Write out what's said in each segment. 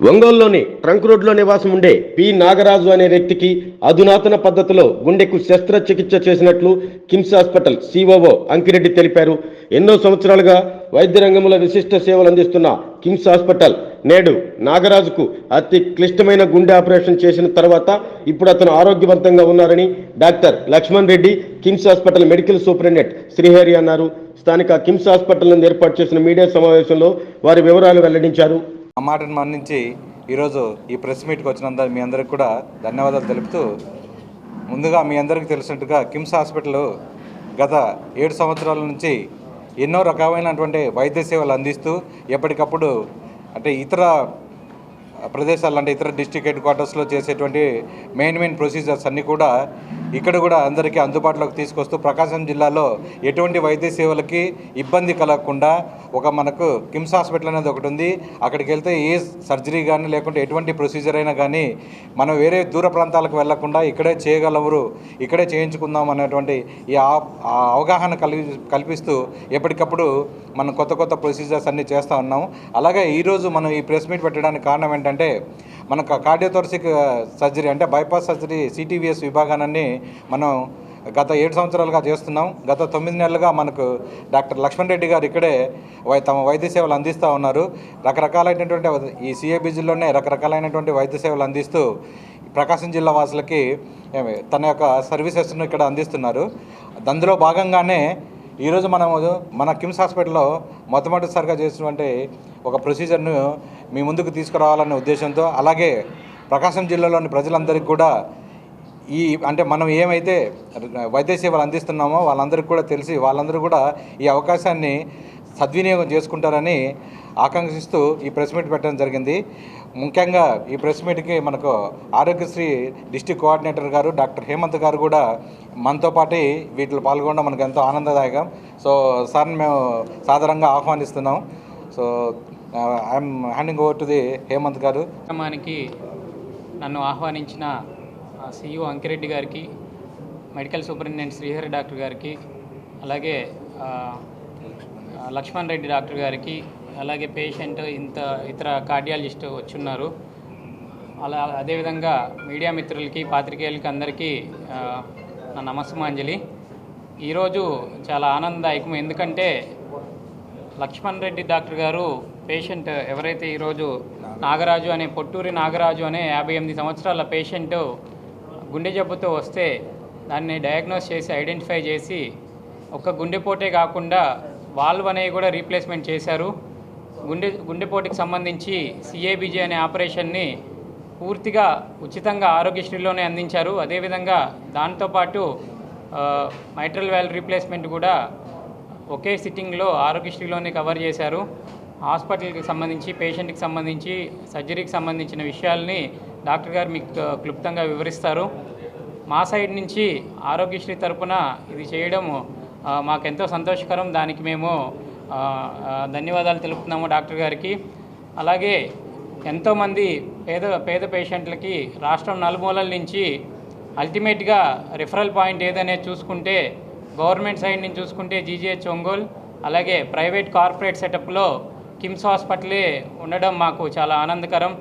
ఒంగోలులోని ట్రంక్ రోడ్లో నివాసం ఉండే పి. నాగరాజు అనే వ్యక్తికి అధునాతన పద్ధతిలో గుండెకు శస్త్రచికిత్స చేసినట్లు కిమ్స్ హాస్పిటల్ సిఓఓ అంకిరెడ్డి తెలిపారు. ఎన్నో సంవత్సరాలుగా వైద్య రంగంలో విశిష్ట సేవలు అందిస్తున్న కిమ్స్ హాస్పిటల్ నేడు నాగరాజుకు అతి క్లిష్టమైన గుండె ఆపరేషన్ చేసిన తర్వాత ఇప్పుడు అతను ఆరోగ్యవంతంగా ఉన్నారని doctor Laxman Reddy KIMS hospital medical superintendent Srihari అన్నారు. స్థానిక కిమ్స్ హాస్పిటల్ నుండి ఏర్పాటు చేసిన మీడియా సమావేశంలో వారి వివరాలు వెల్లడించారు. ఆ మాటను మన్నించి ఈరోజు ఈ ప్రెస్ మీట్కి వచ్చినంత మీ అందరికి కూడా ధన్యవాదాలు తెలుపుతూ ముందుగా మీ అందరికీ తెలిసినట్టుగా కిమ్స్ హాస్పిటల్ గత ఏడు సంవత్సరాల నుంచి ఎన్నో రకమైనటువంటి వైద్య సేవలు అందిస్తూ ఎప్పటికప్పుడు అంటే ఇతర ప్రదేశాలు అంటే ఇతర డిస్ట్రిక్ట్ హెడ్ క్వార్టర్స్లో చేసేటువంటి మెయిన్ మెయిన్ ప్రొసీజర్స్ అన్నీ కూడా ఇక్కడ కూడా అందరికీ అందుబాటులోకి తీసుకొస్తూ ప్రకాశం జిల్లాలో ఎటువంటి వైద్య సేవలకి ఇబ్బంది కలగకుండా ఒక మనకు కిమ్స్ హాస్పిటల్ అనేది ఒకటి ఉంది. అక్కడికి వెళ్తే ఏ సర్జరీ కానీ లేకుంటే ఎటువంటి ప్రొసీజర్ అయినా కానీ మనం వేరే దూర ప్రాంతాలకు వెళ్ళకుండా ఇక్కడే చేయగలవరు ఇక్కడే చేయించుకుందాం అనేటువంటి ఈ ఆ అవగాహన కల్పి కల్పిస్తూ ఎప్పటికప్పుడు మనం కొత్త కొత్త ప్రొసీజర్స్ అన్నీ చేస్తూ ఉన్నాం. అలాగే ఈరోజు మనం ఈ ప్రెస్ మీట్ పెట్టడానికి కారణం ఏంటంటే మనకు కార్డియోథోరసిక్ సర్జరీ అంటే బైపాస్ సర్జరీ సిటీవీఎస్ విభాగాన్ని మనం గత ఏడు సంవత్సరాలుగా చేస్తున్నాం. గత తొమ్మిది నెలలుగా మనకు డాక్టర్ లక్ష్మణ్ రెడ్డి గారు ఇక్కడే వై- తమ వైద్య సేవలు అందిస్తూ ఉన్నారు. రకరకాలైనటువంటి ఈ సిఏబిజిలోనే రకరకాలైనటువంటి వైద్య సేవలు అందిస్తూ ప్రకాశం జిల్లా వాసులకి తన యొక్క సర్వీసెస్ను ఇక్కడ అందిస్తున్నారు. అందులో భాగంగానే ఈరోజు మనము మన కిమ్స్ హాస్పిటల్లో మొట్టమొదటిసారిగా చేసినటువంటి ఒక ప్రొసీజర్ను మీ ముందుకు తీసుకురావాలనే ఉద్దేశంతో అలాగే ప్రకాశం జిల్లాలోని ప్రజలందరికీ కూడా ఈ అంటే మనం ఏమైతే వైద్య సేవలు అందిస్తున్నామో వాళ్ళందరికీ కూడా తెలిసి వాళ్ళందరూ కూడా ఈ అవకాశాన్ని సద్వినియోగం చేసుకుంటారని ఆకాంక్షిస్తూ ఈ ప్రెస్ మీట్ పెట్టడం జరిగింది. ముఖ్యంగా ఈ ప్రెస్ మీట్కి మనకు ఆరోగ్యశ్రీ డిస్టిక్ కోఆర్డినేటర్ గారు డాక్టర్ హేమంత్ గారు కూడా మనతో పాటు వీటిలో పాల్గొనడం మనకు ఎంతో ఆనందదాయకం. సో సార్ని మేము సాధారణంగా ఆహ్వానిస్తున్నాం. So I'm handing over to the Hemanth గారు. కార్యక్రమానికి నన్ను ఆహ్వానించిన సిఇఓ అంకిరెడ్డి గారికి మెడికల్ సూపరింటెండెంట్ శ్రీహరి డాక్టర్ గారికి అలాగే లక్ష్మణ్ రెడ్డి డాక్టర్ గారికి అలాగే పేషెంట్ ఇంత ఇతర కార్డియాలజిస్ట్ వచ్చున్నారు. అలా అదేవిధంగా మీడియా మిత్రులకి పాత్రికేయులకి అందరికీ నా నమస్మాంజలి ఈరోజు చాలా ఆనందదాయకం ఎందుకంటే లక్ష్మణ్ రెడ్డి డాక్టర్ గారు పేషెంట్ ఎవరైతే ఈరోజు నాగరాజు అనే పొట్టూరి నాగరాజు అనే యాభై ఎనిమిది సంవత్సరాల పేషెంట్ గుండె జబ్బుతో వస్తే దాన్ని డయాగ్నోస్ చేసి ఐడెంటిఫై చేసి ఒక గుండెపోటే కాకుండా వాల్వ్ అనేవి కూడా రీప్లేస్మెంట్ చేశారు. గుండె గుండెపోటుకి సంబంధించి సిఏబిజి అనే ఆపరేషన్ని పూర్తిగా ఉచితంగా ఆరోగ్యశ్రీలోనే అందించారు. అదేవిధంగా దాంతోపాటు మైట్రల్ వ్యాల్ రీప్లేస్మెంట్ కూడా ఒకే సిట్టింగ్లో ఆరోగ్యశ్రీలోనే కవర్ చేశారు. హాస్పిటల్కి సంబంధించి పేషెంట్కి సంబంధించి సర్జరీకి సంబంధించిన విషయాల్ని డాక్టర్ గారు మీకు క్లుప్తంగా వివరిస్తారు. మా సైడ్ నుంచి ఆరోగ్యశ్రీ తరపున ఇది చేయడం మాకెంతో సంతోషకరం. దానికి మేము ధన్యవాదాలు తెలుపుతున్నాము డాక్టర్ గారికి. అలాగే ఎంతోమంది పేద పేద పేషెంట్లకి రాష్ట్రం నలుమూలల నుంచి అల్టిమేట్గా రిఫరల్ పాయింట్ ఏదనేది చూసుకుంటే గవర్నమెంట్ సైడ్ నుంచి చూసుకుంటే జీజీహెచ్ ఒంగోలు అలాగే ప్రైవేట్ కార్పొరేట్ సెటప్లో కిమ్స్ హాస్పిటలే ఉండడం మాకు చాలా ఆనందకరం.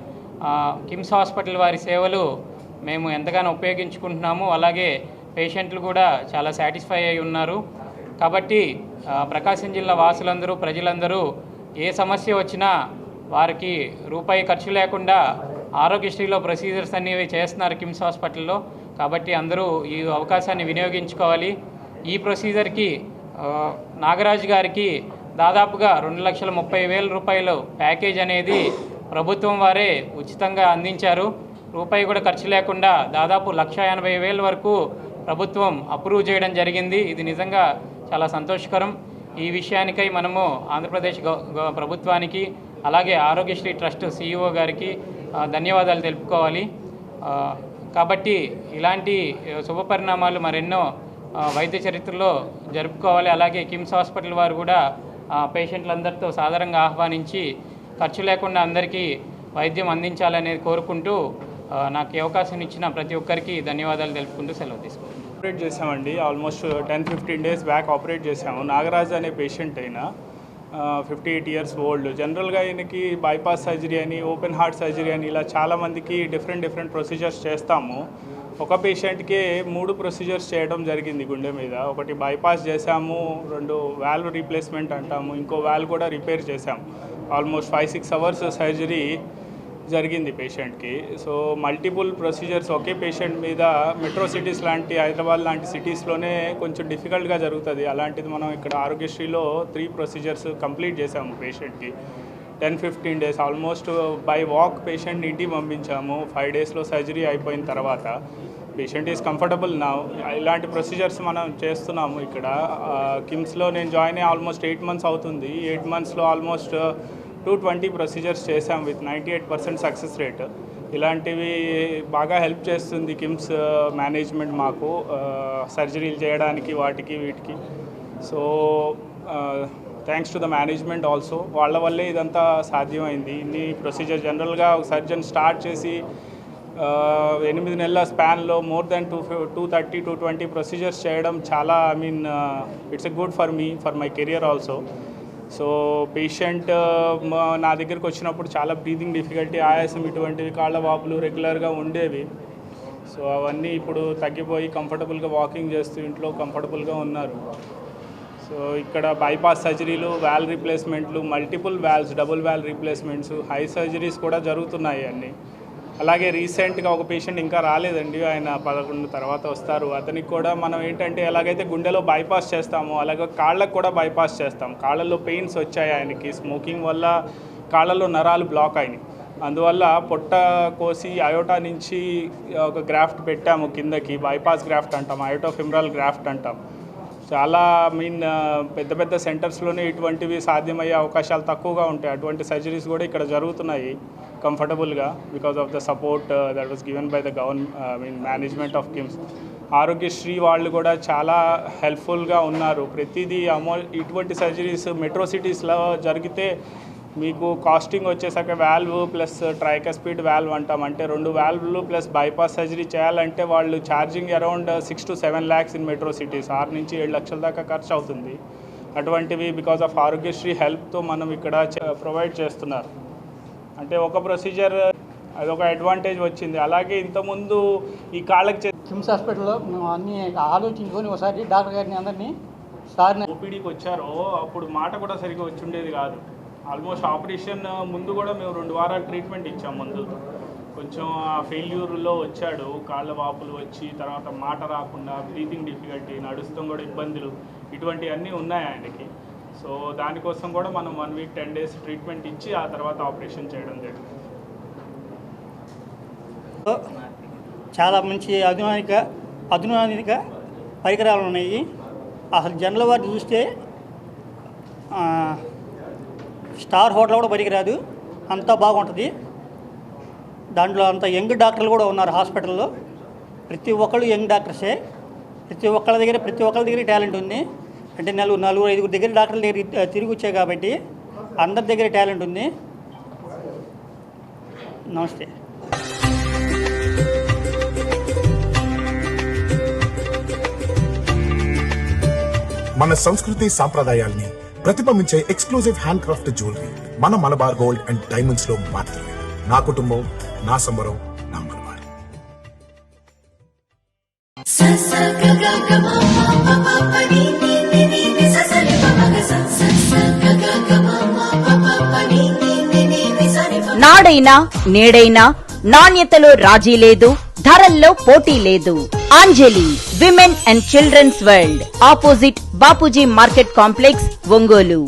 కిమ్స్ హాస్పిటల్ వారి సేవలు మేము ఎంతగానో ఉపయోగించుకుంటున్నాము. అలాగే పేషెంట్లు కూడా చాలా సాటిస్ఫై అయి ఉన్నారు. కాబట్టి ప్రకాశం జిల్లా వాసులందరూ ప్రజలందరూ ఏ సమస్య వచ్చినా వారికి రూపాయి ఖర్చు లేకుండా ఆరోగ్యశ్రీలో ప్రొసీజర్స్ అనేవి చేస్తున్నారు కిమ్స్ హాస్పిటల్లో. కాబట్టి అందరూ ఈ అవకాశాన్ని వినియోగించుకోవాలి. ఈ ప్రొసీజర్కి నాగరాజు గారికి దాదాపుగా రెండు లక్షల ముప్పై వేల రూపాయలు ప్యాకేజ్ అనేది ప్రభుత్వం వారే ఉచితంగా అందించారు. రూపాయి కూడా ఖర్చు లేకుండా దాదాపు లక్ష ఎనభై వేల వరకు ప్రభుత్వం అప్రూవ్ చేయడం జరిగింది. ఇది నిజంగా చాలా సంతోషకరం. ఈ విషయానికై మనము ఆంధ్రప్రదేశ్ ప్రభుత్వానికి అలాగే ఆరోగ్యశ్రీ ట్రస్ట్ సీఈఓ గారికి ధన్యవాదాలు తెలుపుకోవాలి. కాబట్టి ఇలాంటి శుభ పరిణామాలు మరెన్నో వైద్య చరిత్రలో జరుపుకోవాలి. అలాగే కిమ్స్ హాస్పిటల్ వారు కూడా పేషెంట్లందరితో సాధారణంగా ఆహ్వానించి ఖర్చు లేకుండా అందరికీ వైద్యం అందించాలనేది కోరుకుంటూ నాకు అవకాశం ఇచ్చిన ప్రతి ఒక్కరికి ధన్యవాదాలు తెలుపుకుంటూ సెలవు తీసుకుంటాను ఆపరేట్ చేసామండి almost ten fifteen days back operate చేసాము నాగరాజ్ అనే పేషెంట్ అయినా ఫిఫ్టీ ఎయిట్ ఇయర్స్ ఓల్డ్. జనరల్గా ఈయనకి బైపాస్ సర్జరీ అని ఓపెన్ హార్ట్ సర్జరీ అని ఇలా చాలామందికి డిఫరెంట్ డిఫరెంట్ ప్రొసీజర్స్ చేస్తాము. ఒక పేషెంట్కి మూడు ప్రొసీజర్స్ చేయడం జరిగింది గుండె మీద. ఒకటి బైపాస్ చేశాము రెండు వాల్వ్ రీప్లేస్మెంట్ అంటాము ఇంకో వాల్వ్ కూడా రిపేర్ చేశాము. Almost five six hours surgery జరిగింది పేషెంట్కి. సో మల్టిపుల్ ప్రొసీజర్స్ ఒకే పేషెంట్ మీద మెట్రో సిటీస్ లాంటి హైదరాబాద్ లాంటి సిటీస్లోనే కొంచెం డిఫికల్ట్గా జరుగుతుంది. అలాంటిది మనం ఇక్కడ ఆరోగ్యశ్రీలో త్రీ ప్రొసీజర్స్ కంప్లీట్ చేసాము పేషెంట్కి. Ten fifteen days almost by walk patient ఇంటికి పంపించాము. ఫైవ్ డేస్లో సర్జరీ అయిపోయిన తర్వాత. పేషెంట్ ఈజ్ కంఫర్టబుల్ నా. ఇలాంటి ప్రొసీజర్స్ మనం చేస్తున్నాము ఇక్కడ. కిమ్స్లో నేను జాయిన్ అయ్యి ఆల్మోస్ట్ ఎయిట్ మంత్స్ అవుతుంది. ఎయిట్ మంత్స్లో ఆల్మోస్ట్ టూ ట్వంటీ ప్రొసీజర్స్ చేసాం with ninety eight percent success rate. ఇలాంటివి బాగా హెల్ప్ చేస్తుంది కిమ్స్ మేనేజ్మెంట్ మాకు. సర్జరీలు చేయడానికి వాటికి వీటికి. So thanks to the management also వాళ్ళ వల్లే ఇదంతా సాధ్యమైంది. ఇన్ని ప్రొసీజర్ జనరల్గా ఒక సర్జన్ స్టార్ట్ చేసి ఎనిమిది నెలల స్పాన్లో more than two two thirty two twenty procedures చేయడం చాలా I mean it's a good for me for my career also so patient నా దగ్గరకు వచ్చినప్పుడు చాలా బ్రీతింగ్ డిఫికల్టీ ఆయాసం ఇటువంటివి కాళ్ళ వాపులు రెగ్యులర్గా ఉండేవి. సో అవన్నీ ఇప్పుడు తగ్గిపోయి కంఫర్టబుల్గా వాకింగ్ చేస్తూ ఇంట్లో కంఫర్టబుల్గా ఉన్నారు. సో ఇక్కడ బైపాస్ సర్జరీలు valve రీప్లేస్మెంట్లు multiple valves double valve replacements high surgeries కూడా జరుగుతున్నాయి అన్నీ. అలాగే రీసెంట్గా ఒక పేషెంట్ ఇంకా రాలేదండి ఆయన పదకొండు తర్వాత వస్తారు. అతనికి కూడా మనం ఏంటంటే ఎలాగైతే గుండెలో బైపాస్ చేస్తామో అలాగే కాళ్ళకు కూడా బైపాస్ చేస్తాం. కాళ్ళలో పెయిన్స్ వచ్చాయి ఆయనకి. స్మోకింగ్ వల్ల కాళ్ళలో నరాలు బ్లాక్ అయినాయి. అందువల్ల పొట్ట కోసి అయోటా నుంచి ఒక గ్రాఫ్ట్ పెట్టాము కిందకి బైపాస్ గ్రాఫ్ట్ అంటాం అయోటో ఫిమ్రల్ గ్రాఫ్ట్ అంటాం. చాలా మీన్ పెద్ద పెద్ద సెంటర్స్లోనే ఇటువంటివి సాధ్యమయ్యే అవకాశాలు తక్కువగా ఉంటాయి. అటువంటి సర్జరీస్ కూడా ఇక్కడ జరుగుతున్నాయి కంఫర్టబుల్గా because of the support that was given by the govern mean management of KIMS Aarogyasri వాళ్ళు కూడా చాలా హెల్ప్ఫుల్గా ఉన్నారు. ప్రతిదీ అమౌ ఇటువంటి సర్జరీస్ మెట్రో సిటీస్లో జరిగితే మీకు కాస్టింగ్ వచ్చేసాక వాల్వ్ ప్లస్ ట్రైకస్పీడ్ వాల్వ్ అంటాం. అంటే రెండు వాల్వ్లు ప్లస్ బైపాస్ సర్జరీ చేయాలంటే వాళ్ళు charging around six to seven lakhs in metro cities ఆరు నుంచి ఏడు లక్షల దాకా ఖర్చు అవుతుంది. అటువంటివి బికాస్ ఆఫ్ ఆరోగ్యశ్రీ హెల్ప్తో మనం ఇక్కడ ప్రొవైడ్ చేస్తున్నారు. అంటే ఒక ప్రొసీజర్ అదొక అడ్వాంటేజ్ వచ్చింది. అలాగే ఇంతకుముందు ఈ కాళ్ళకి కిమ్స్ హాస్పిటల్లో మేము అన్నీ ఆలోచించుకొని ఒకసారి డాక్టర్ గారిని అందరినీ సార్ని ఓపీడీకి వచ్చారో అప్పుడు మాట కూడా సరిగ్గా వచ్చి ఉండేది కాదు. ఆల్మోస్ట్ ఆపరేషన్ ముందు కూడా మేము రెండు వారాలు ట్రీట్మెంట్ ఇచ్చాం ముందు. కొంచెం ఆ ఫెయిల్యూర్లో వచ్చాడు. కాళ్ళ వాపులు వచ్చి తర్వాత మాట రాకుండా బ్రీతింగ్ డిఫికల్టీ నడుస్తాం కూడా ఇబ్బందులు ఇటువంటివన్నీ ఉన్నాయి ఆయనకి. సో దానికోసం కూడా మనం one week ten days treatment ఇచ్చి ఆ తర్వాత ఆపరేషన్ చేయడం జరిగింది. చాలా మంచి అధునానిక అధునానిక పరికరాలు ఉన్నాయి. అసలు జనరల్ వారు చూస్తే స్టార్ హోటల్ కూడా పనికిరాదు అంతా బాగుంటుంది. దాంట్లో అంత యంగ్ డాక్టర్లు కూడా ఉన్నారు హాస్పిటల్లో. ప్రతి ఒక్కళ్ళు యంగ్ డాక్టర్సే. ప్రతి ఒక్కళ్ళ దగ్గర ప్రతి ఒక్కళ్ళ దగ్గర టాలెంట్ ఉంది. అంటే నలుగురు నలుగురు ఐదుగురు దగ్గర డాక్టర్ల దగ్గర తిరిగి వచ్చాయి కాబట్టి అందరి దగ్గర టాలెంట్ ఉంది. నమస్తే. మన సంస్కృతి సాంప్రదాయాల్ని ప్రతిబింబించే ఎక్స్క్లూజివ్ హ్యాండ్ క్రాఫ్ట్ జ్యువెలరీ మన మలబార్ గోల్డ్ అండ్ డైమండ్స్లో మాత్రమే. నా కుటుంబం నా సంబరం నా మలబార్. నాడైనా నేడైనా నాణ్యతలో రాజీ లేదు ధరల్లో పోటీ లేదు. Anjali women and children's world. Opposite Bapuji market complex Ongole.